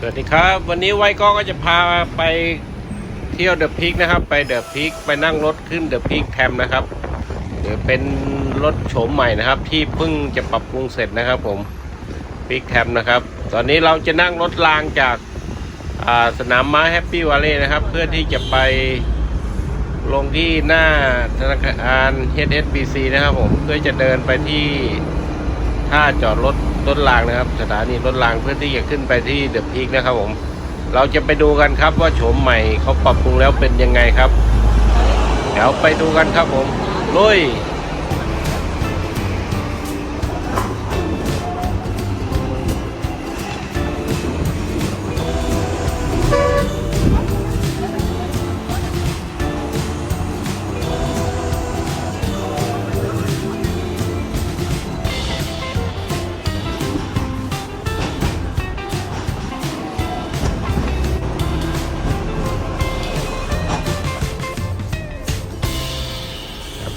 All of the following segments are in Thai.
สวัสดีครับ วันนี้ไวก้ก็จะพาไปเที่ยวเดอะพิกนะครับ ไปเดอะพิกไปนั่งรถขึ้นเดอะพิกแคมนะครับเดี๋ยวเป็นรถโฉมใหม่นะครับ ที่เพิ่งจะปรับปรุงเสร็จนะครับ ผมพิกแคมนะครับ ตอนนี้เราจะนั่งรถรางจากาสนามม้าแฮปปี้ว l ล e y นะครับ เพื่อที่จะไปลงที่หน้าธนาคาร HSBC นะครับผมเพื่อจะเดินไปที่ ท่าจอดรถรถรางนะครับ สถานีรถรางเพื่อที่จะขึ้นไปที่เดอะพีคนะครับผม เราจะไปดูกันครับว่าโฉมใหม่เขาปรับปรุงแล้วเป็นยังไงครับ เดี๋ยวไปดูกันครับผมลุย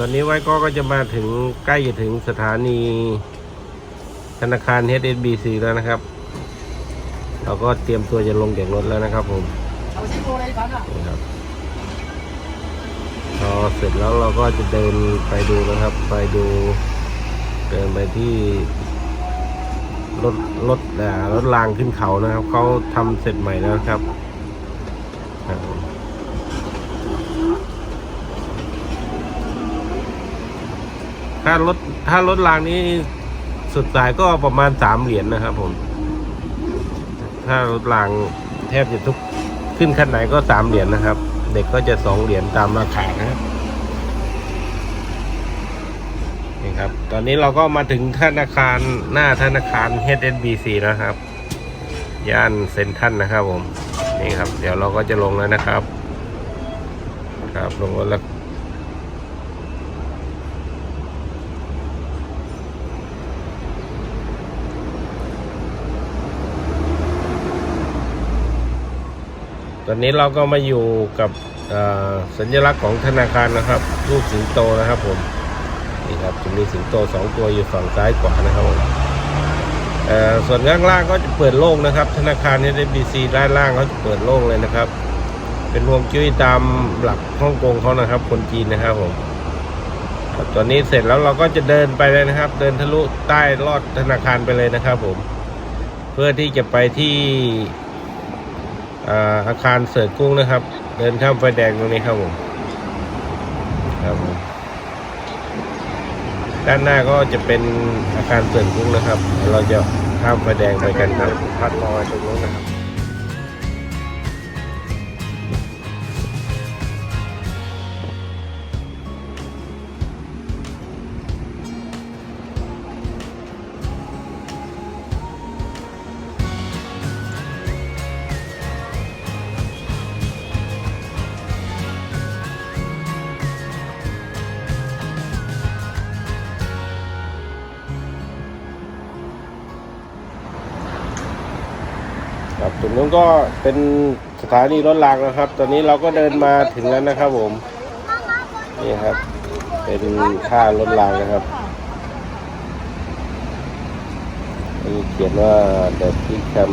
ตอนนี้ไว้ก็ก็จะมาถึงใกล้จะถึงสถานีธนาคาร HSBC แล้วนะครับ เราก็เตรียมตัวจะลงจากรถแล้วนะครับผมนี่ครับพอเสร็จแล้วเราก็จะเดินไปดูนะครับ ไปดู เดินไปที่รถรถอ่ารถรางขึ้นเขานะครับเขาทำเสร็จใหม่แล้วนะครับครับผม ถ้ารถถ้ารถรางนี้สุดสายก็ประมาณสามเหรียญนะครับผม ถ้ารถรางแทบจะทุกขึ้นขั้นไหนก็สามเหรียญนะครับ เด็กก็จะสองเหรียญตามราคานะครับนี่ครับ ตอนนี้เราก็มาถึงธนาคารหน้าธนาคาร HSBC นะครับ ย่านเซ็นทรัลนะครับผม นี่ครับ เดี๋ยวเราก็จะลงแล้วนะครับ ครับลงแล้ว ตอนนี้เราก็มาอยู่กับสัญลักษณ์ของธนาคารนะครับ รูปสิงโตนะครับผมนี่ครับจะมีสิงโตสองตัวอยู่ฝั่งซ้ายขวานะครับผมส่วนข้างล่างก็จะเปิดโล่งนะครับ ธนาคาร HSBC ด้บีซีด้านล่างเขาจะเปิดโล่งเลยนะครับ เป็นวงจุ้ยตามหลักฮ่องกงเขานะครับ คนจีนนะครับผมตอนนี้เสร็จแล้วเราก็จะเดินไปเลยนะครับ เดินทะลุใต้ลอดธนาคารไปเลยนะครับ ผม เพื่อที่จะไปที่ อาคารเสิร์ชกุ้งนะครับ เดินข้ามไฟแดงตรงนี้ครับผมครับผมด้านหน้าก็จะเป็นอาคารเสิร์ชกุ้งนะครับเดี๋ยวเราจะข้ามไฟแดงไปกันครับพัดลอยตรงนู้นนะครับ ครับตรงนู้นก็เป็นสถานีรถรางนะครับ ตอนนี้เราก็เดินมาถึงแล้วนะครับผม นี่ครับ เป็นท่ารถรางนะครับนี่เขียนว่า The Peak Cam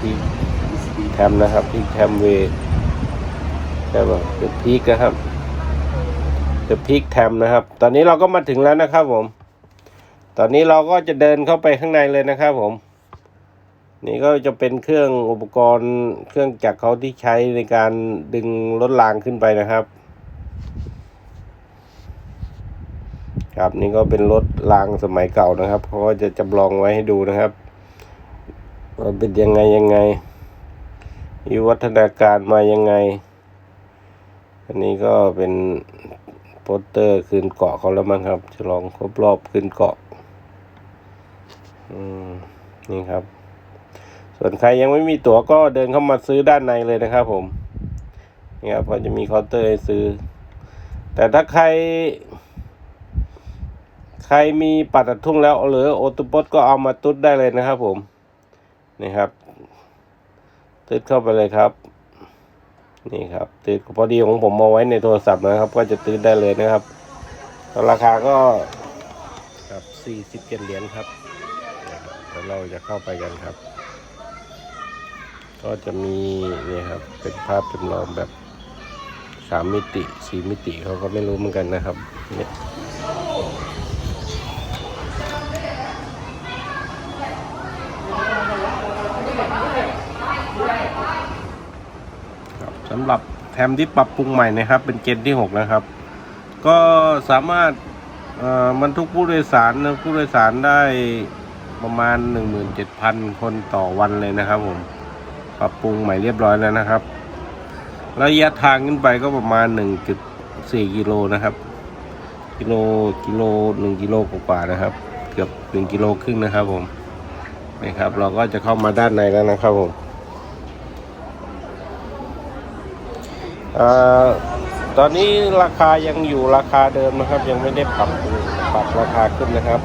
Peak Cam นะครับ Peak Cam Way ใช่ป่ะ The Peak นะครับ The Peak Cam นะครับ ตอนนี้เราก็มาถึงแล้วนะครับผม ตอนนี้เราก็จะเดินเข้าไปข้างในเลยนะครับผม นี่ก็จะเป็นเครื่องอุปกรณ์เครื่องจักรเขาที่ใช้ในการดึงรถรางขึ้นไปนะครับ ครับนี่ก็เป็นรถรางสมัยเก่านะครับเขาก็จะจำลองไว้ให้ดูนะครับว่าเป็นยังไงยังไงมีวัฒนาการมายังไง อันนี้ก็เป็นโปสเตอร์คืนเกาะเขาแล้วมั้งครับฉลองครบรอบคืนเกาะ อืม นี่ครับ ส่วนใครยังไม่มีตั๋วก็เดินเข้ามาซื้อด้านในเลยนะครับ ผมนี่ครับก็จะมีเคาน์เตอร์ให้ซื้อ แต่ถ้าใคร ใครมีปัดตัดทุ่งแล้วหรือโอตุปสก็เอามาตุ๊ดได้เลยนะครับ ผมนี่ครับตืดเข้าไปเลยครับ นี่ครับตืดพอดีของผมเอาไว้ในโทรศัพท์นะครับ ก็จะตืดได้เลยนะครับราคาก็ครับสี่สิบเจ็ดเหรียญครับนะครับแล้วเราจะเข้าไปกันครับ ก็จะมีเนี่ยครับเป็นภาพจำลองแบบสามมิติสี่มิติเขาก็ไม่รู้เหมือนกันนะครับเนี่ยสำหรับแทมที่ปรับปรุงใหม่นะครับ เป็นเจนที่ 6 นะครับ ก็สามารถบรรทุกผู้โดยสารผู้โดยสารได้ประมาณ 17,000 คนต่อวันเลยนะครับผม ปรับปรุงใหม่เรียบร้อยแล้วนะครับ ระยะทางขึ้นไปก็ประมาณ 1.4 กิโลนะครับ กิโลกิโล1กิโลกว่าๆนะครับ เกือบ 1 กิโลครึ่งนะครับผมนี่ครับ เราก็จะเข้ามาด้านในแล้วนะครับผมอตอนนี้ราคายังอยู่ราคาเดิมนะครับ ยังไม่ได้ปรับปรับราคาขึ้นนะครับ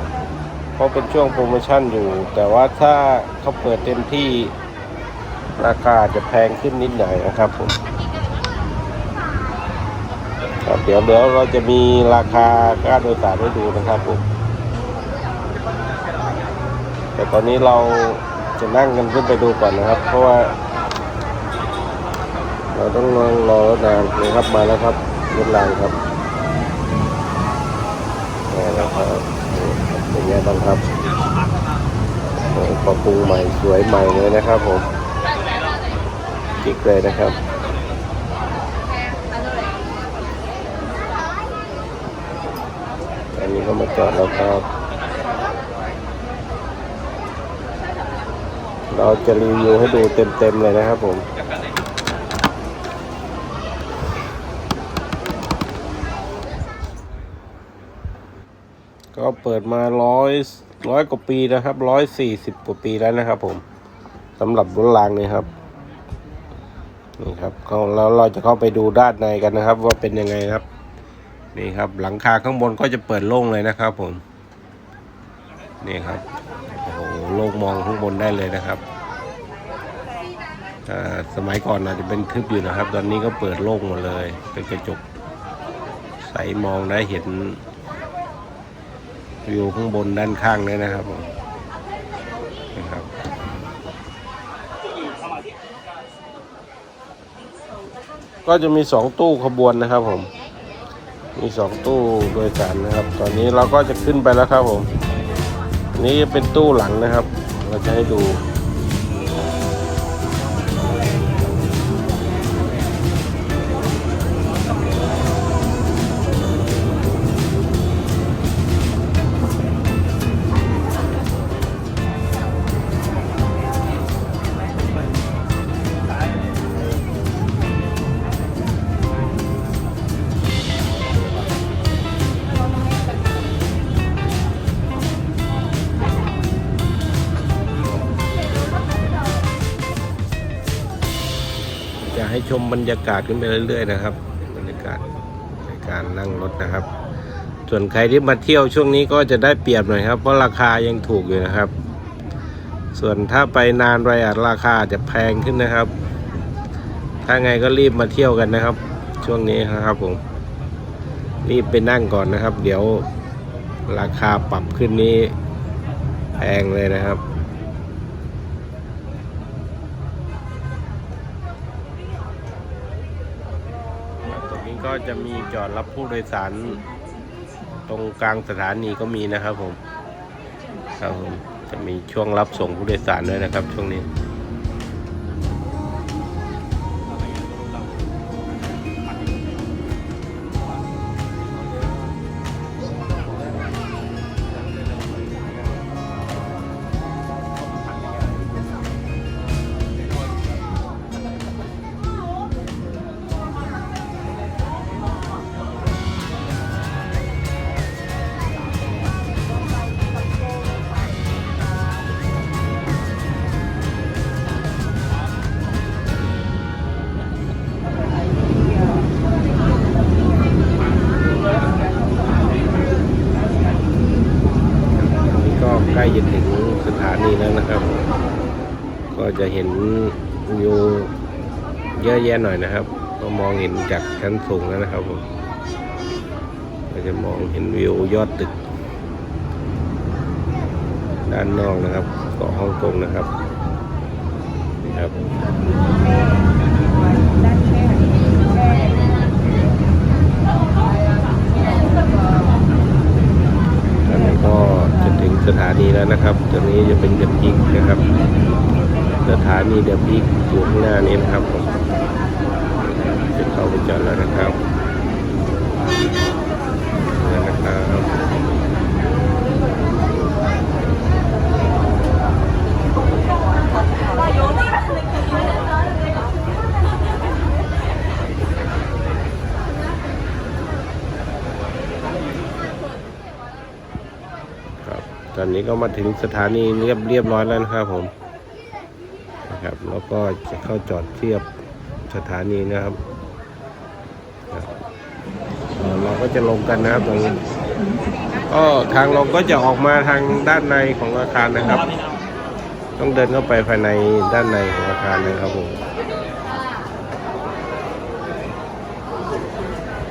เพราะเป็นช่วงโปรโมชั่นอยู่ แต่ว่าถ้าเขาเปิดเต็มที่ ราคาจะแพงขึ้นนิดหน่อยนะครับผมครับเดี๋ยวเดี๋ยวเราจะมีราคาค่าโดยสารให้ดูนะครับผมแต่ตอนนี้เราจะนั่งกันขึ้นไปดูก่อนนะครับ เพราะว่า เราต้องรอรอรถนานนะครับมาแล้วครับรถรางครับนี่นะครับเป็นไงบ้างครับปรับปรุงใหม่สวยใหม่เลยนะครับผม จิกเลยนะครับ อันนี้ก็มาจอดแล้วครับ เราจะรีวิวให้ดูเต็มๆเลยนะครับผมก็เปิดมาร้อยร้อยกว่าปีนะครับร้อยสี่สิบกว่าปีแล้วนะครับผมสำหรับรถรางนี่ครับ นี่ครับเขาแล้วเราจะเข้าไปดูด้านในกันนะครับ ว่าเป็นยังไงครับ นี่ครับ หลังคาข้างบนก็จะเปิดโล่งเลยนะครับ ผม นี่ครับโอ้โหโล่งมองข้างบนได้เลยนะครับอ่าสมัยก่อนอาจจะเป็นทึบอยู่นะครับ ตอนนี้ก็เปิดโล่งหมดเลย เป็นกระจกใสมองได้เห็นวิวข้างบนด้านข้างเลยนะครับผมนะครับ ก็จะมีสองตู้ขบวนนะครับผม มีสองตู้โดยสารนะครับ ตอนนี้เราก็จะขึ้นไปแล้วครับผมนนี้เป็นตู้หลังนะครับ เราจะให้ดู ให้ชมบรรยากาศขึ้นไปเรื่อยๆนะครับ บรรยากาศในการนั่งรถนะครับ ส่วนใครที่มาเที่ยวช่วงนี้ก็จะได้เปรียบหน่อยครับ เพราะราคายังถูกอยู่นะครับ ส่วนถ้าไปนานไปอาจราคาจจะแพงขึ้นนะครับ ถ้าไงก็รีบมาเที่ยวกันนะครับ ช่วงนี้นะครับผมรีบไปนั่งก่อนนะครับ เดี๋ยวราคาปรับขึ้นนี้แพงเลยนะครับ ครับตรงนี้ ก็จะมีจอดรับผู้โดยสารตรงกลางสถานีก็มีนะครับผม ครับผม จะมีช่วงรับส่งผู้โดยสารด้วยนะครับช่วงนี้ะแยะหน่อยนะครับก็มองเห็นจากชั้นสูงแล้วนะครับผมก็จะมองเห็นวิวยอดตึก ด้านนอกนะครับเกาะฮ่องกงนะครับครับตอนนี้ก็จะถึงสถานีแล้วนะครับตอนนี้จะเป็นเดอะพีกนะครับ สถานีเดอะพีกอยู่ข้างหน้านี้นะครับผม เข้าไปจอดแล้วนะครับแล้วนะครับครับตอนนี้ก็มาถึงสถานีเรียบเรียบร้อยแล้วนะครับผมนะครับแล้วก็จะเข้าจอดเทียบสถานีนะครับครับเอ่อเรา ก็จะลงกันนะครับตรงนี้ก็ทางลงก็จะออกมาทางด้านในของอาคารนะครับ ต้องเดินเข้าไปภายในด้านในของอาคารนะครับผม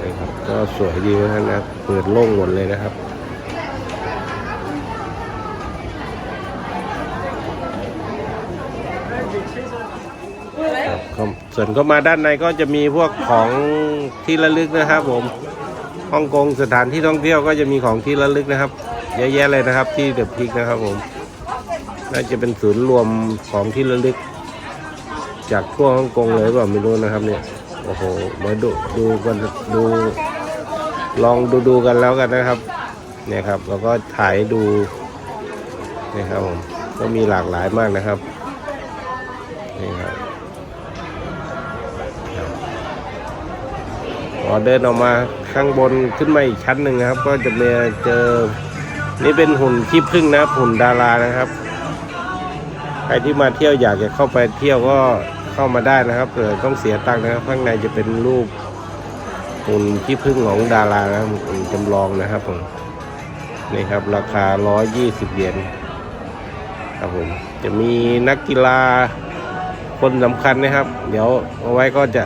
นี่ครับก็สวยดีนะครับ เปิดโล่งหมดเลยนะครับครับครับส่วนเข้ามาด้านในก็จะมีพวกของที่ระลึกนะครับผม ฮ่องกงสถานที่ท่องเที่ยวก็จะมีของที่ระลึกนะครับ เยอะแยะเลยนะครับ ที่เดอะพิกนะครับผมน่าจะเป็นศูนย์รวมของที่ระลึก จากทั่วฮ่องกงเลยเปล่าไม่รู้นะครับ เนี่ยโอ้โหมาดูดูกันดู ลองดูดูกันแล้วกันนะครับ เนี่ยครับ แล้วก็ถ่ายดูนี่ครับผมก็มีหลากหลายมากนะครับนี่ครับ พอเดินออกมาข้างบนขึ้นมาอีกชั้นหนึ่งนะครับ ก็จะมีเจอ นี่เป็นหุ่นขี้ผึ้งนะครับหุ่นดารานะครับ ใครที่มาเที่ยวอยากจะเข้าไปเที่ยวก็เข้ามาได้นะครับแต่ต้องเสียตังค์นะครับ ข้างในจะเป็นรูปหุ่นขี้ผึ้งของดารานะครับหุ่นจำลองนะครับผมนี่ครับราคา 120 เยญครับผมจะมีนักกีฬาคนสำคัญนะครับ เดี๋ยวเอาไว้ก็จะ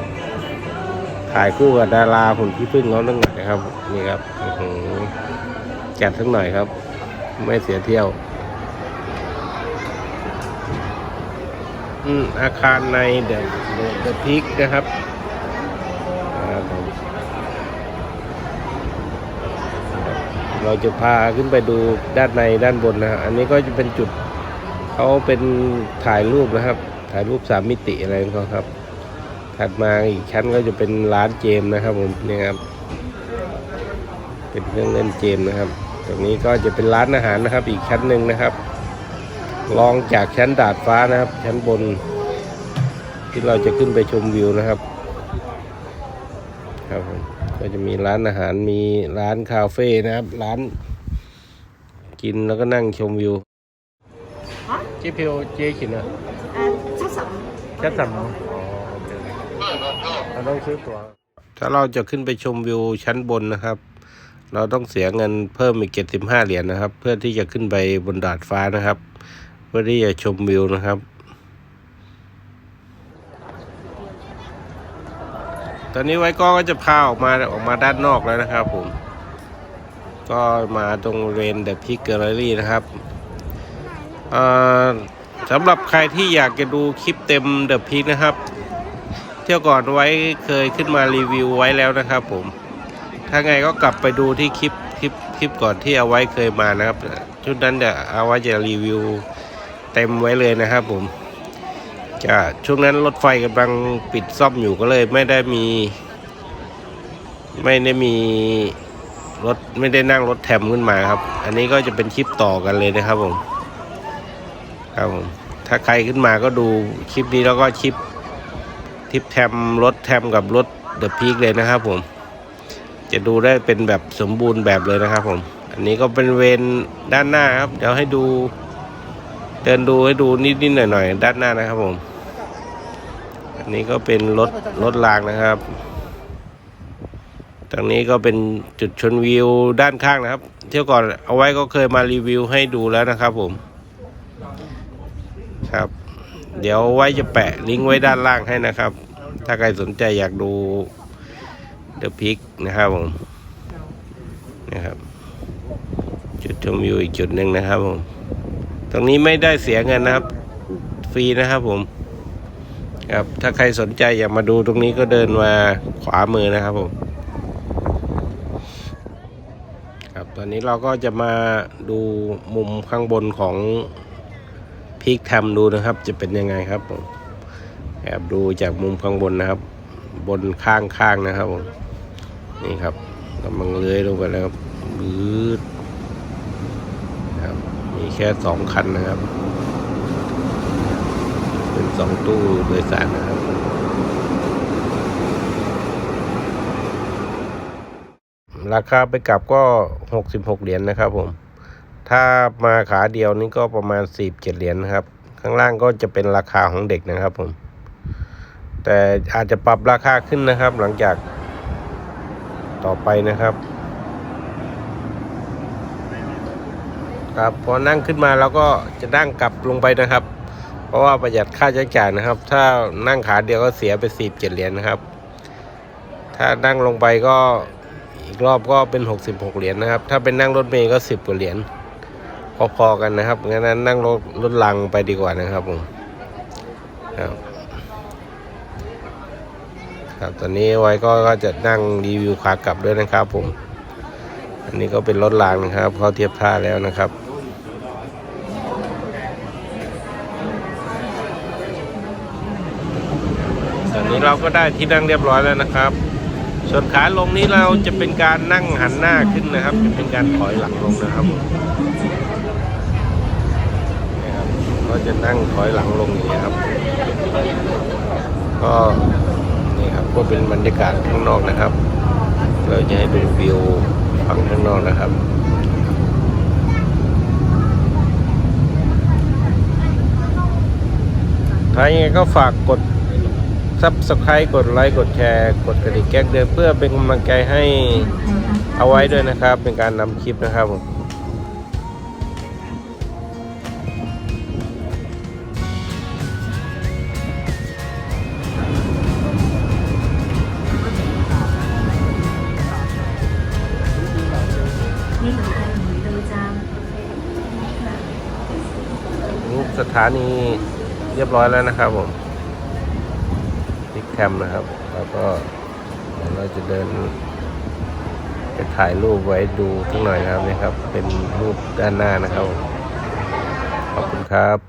ายคู่กับดาราหุ่นพี่พึ่งเขาตั้งหน่อยครับนี่ครับจัดทั้งหน่อยครับ ไม่เสียเที่ยว อืมอาคารในเดอะเดอะพิกนะครับเราจะพาขึ้นไปดูด้านในด้านบนนะฮะอันนี้ก็จะเป็นจุดเขาเป็นถ่ายรูปนะครับ ถ่ายรูปสามมิติอะไรของเขาครับ ถัดมาอีกชั้นก็จะเป็นร้านเกมนะครับผมนี่ครับ เป็นเครื่องเล่นเกมนะครับ ตรงนี้ก็จะเป็นร้านอาหารนะครับ อีกชั้นหนึ่งนะครับลองจากชั้นดาดฟ้านะครับ ชั้นบน ที่เราจะขึ้นไปชมวิวนะครับ ครับผมก็จะมีร้านอาหารมีร้านคาเฟ่นะครับ ร้านกินแล้วก็นั่งชมวิวเจ๊เพียวเจ๊ขินอะชั้นสามชั้นสาม ต้องซื้อตั๋วถ้าเราจะขึ้นไปชมวิวชั้นบนนะครับ เราต้องเสียเงินเพิ่มอีกเจ็ดสิบห้าเหรียญนะครับ เพื่อที่จะขึ้นไปบนดาดฟ้านะครับ เพื่อที่จะชมวิวนะครับ ตอนนี้ไว้ก็ก็จะพาออกมาออกมาด้านนอกแล้วนะครับ ผม ก็มาตรงเรนเดอะพิกเกอร์รี่นะครับสำหรับใครที่อยากจะดูคลิปเต็มเดอะพีคนะครับ ที่ยวก่อนไว้เคยขึ้นมารีวิวไว้แล้วนะครับ ผม ถ้าไงก็กลับไปดูที่คลิปคลิปคลิปก่อนที่เอาไว้เคยมานะครับ ชุดนั้นเดี๋ยวเอาไว้จะรีวิวเต็มไว้เลยนะครับ ผมจะช่วงนั้นรถไฟกำลังปิดซ่อมอยู่ก็เลย ไม่ได้มี ไม่ได้มีรถไม่ได้นั่งรถแทมขึ้นมาครับ อันนี้ก็จะเป็นคลิปต่อกันเลยนะครับผม ครับผม ถ้าใครขึ้นมาก็ดูคลิปนี้แล้วก็คลิป ทิปแทมรถแทมกับรถเดอะพีคเลยนะครับผม จะดูได้เป็นแบบสมบูรณ์แบบเลยนะครับผม อันนี้ก็เป็นเวนด้านหน้าครับ เดี๋ยวให้ดูเดินดูให้ดูนิดๆหน่อยๆด้านหน้านะครับผม อันนี้ก็เป็นรถรถรางนะครับตรงนี้ก็เป็นจุดชนวิวด้านข้างนะครับ เที่ยวก่อนเอาไว้ก็เคยมารีวิวให้ดูแล้วนะครับผม ครับ เดี๋ยวไว้จะแปะลิงก์ไว้ด้านล่างให้นะครับ ถ้าใครสนใจอยากดูเดอะพิกนะครับผมนะครับ จุดชมวิวอีกจุดหนึ่งนะครับผม ตรงนี้ไม่ได้เสียเงินนะครับ ฟรีนะครับผมครับถ้าใครสนใจอยากมาดูตรงนี้ก็เดินมาขวามือนะครับผมครับตอนนี้เราก็จะมาดูมุมข้างบนของ พีคแทมดูนะครับ จะเป็นยังไงครับผมแอบดูจากมุมข้างบนนะครับ บนข้างข้างนะครับผมนี่ครับกำลังเลื้อยลงไปแล้วครับบืดครับ มีแค่สองคันนะครับ เป็นสองตู้โดยสารนะครับราคาไปกลับก็หกสิบหกเหรียญนะครับผม ถ้ามาขาเดียวนี่ก็ประมาณสี่เจ็ดเหรียญนะครับ ข้างล่างก็จะเป็นราคาของเด็กนะครับผม แต่อาจจะปรับราคาขึ้นนะครับ หลังจากต่อไปนะครับ ครับพอนั่งขึ้นมาเราก็จะนั่งกลับลงไปนะครับ เพราะว่าประหยัดค่าใช้จ่ายนะครับ ถ้านั่งขาเดียวก็เสียไปสิบเจ็ดเหรียญนะครับ ถ้านั่งลงไปก็อีกรอบก็เป็นหกสิบหกเหรียญนะครับ ถ้าเป็นนั่งรถเมล์ก็สิบกว่าเหรียญ พอๆกันนะครับงั้นนั่งรถรถลังไปดีกว่านะครับผมครับครับตอนนี้ไว้ก็ก็จะนั่งรีวิวขากลับด้วยนะครับผม อันนี้ก็เป็นรถรางนะครับเขาเทียบท่าแล้วนะครับตอนนี้เราก็ได้ที่นั่งเรียบร้อยแล้วนะครับ ส่วนขาลงนี้เราจะเป็นการนั่งหันหน้าขึ้นนะครับ จะเป็นการถอยหลังลงนะครับนี่ครับ ก็จะนั่งถอยหลังลงอย่างนี้ครับ ก็นี่ครับก็เป็นบรรยากาศข้างนอกนะครับ เราจะให้ดูวิวฝั่งข้างนอกนะครับถ้ายังไงก็ฝากกดซับสไครต์กดไลค์กดแชร์ กดกระดิ่งแจ้งเตือเพื่อเป็นกำลังใจให้เอาไว้ด้วยนะครับ เป็นการนำคลิปนะครับผมานีเรียบร้อยแล้วนะครับผมพิกแคมนะครับ แล้วก็เราจะเดินไปถ่ายรูปไว้ดูทุกหน่อยนะครับนี่ครับ เป็นรูปด้านหน้านะครับ ขอบคุณครับ